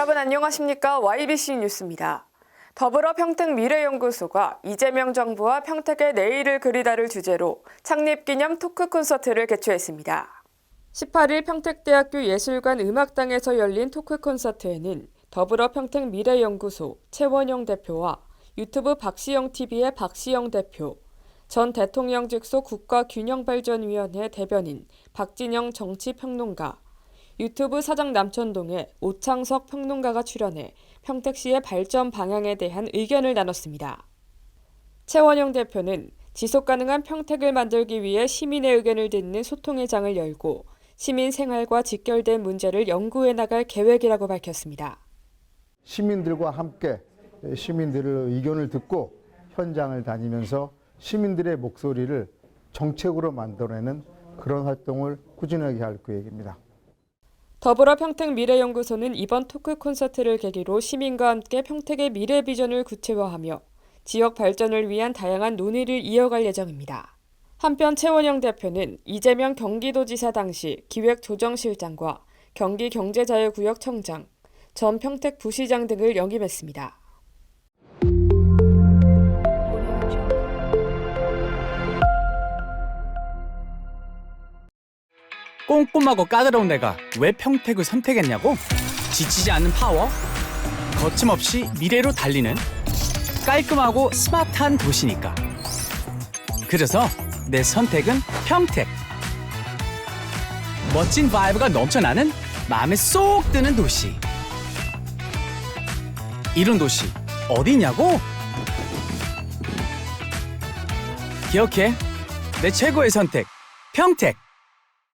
안녕하십니까 YBC 뉴스입니다. 더불어 평택 미래연구소가 이재명 정부와 평택의 내일을 그리다를 주제로 창립기념 토크 콘서트를 개최했습니다. 18일 평택대학교 예술관 음악당에서 열린 토크 콘서트에는 더불어 평택 미래연구소 최원영 대표와 유튜브 박시영 TV의 박시영 대표, 전 대통령 직속 국가균형발전위원회 대변인 박진영 정치평론가, 유튜브 사장 남천동의 오창석 평론가가 출연해 평택시의 발전 방향에 대한 의견을 나눴습니다. 최원영 대표는 지속 가능한 평택을 만들기 위해 시민의 의견을 듣는 소통의 장을 열고 시민 생활과 직결된 문제를 연구해 나갈 계획이라고 밝혔습니다. 시민들과 함께 시민들의 의견을 듣고 현장을 다니면서 시민들의 목소리를 정책으로 만들어내는 그런 활동을 꾸준하게 할 계획입니다. 더불어 평택 미래연구소는 이번 토크 콘서트를 계기로 시민과 함께 평택의 미래 비전을 구체화하며 지역 발전을 위한 다양한 논의를 이어갈 예정입니다. 한편 최원영 대표는 이재명 경기도지사 당시 기획조정실장과 경기경제자유구역 청장, 전 평택 부시장 등을 영입했습니다. 꼼꼼하고 까다로운 내가 왜 평택을 선택했냐고? 지치지 않는 파워? 거침없이 미래로 달리는 깔끔하고 스마트한 도시니까. 그래서 내 선택은 평택. 멋진 바이브가 넘쳐나는 마음에 쏙 드는 도시. 이런 도시 어디냐고? 기억해. 내 최고의 선택. 평택.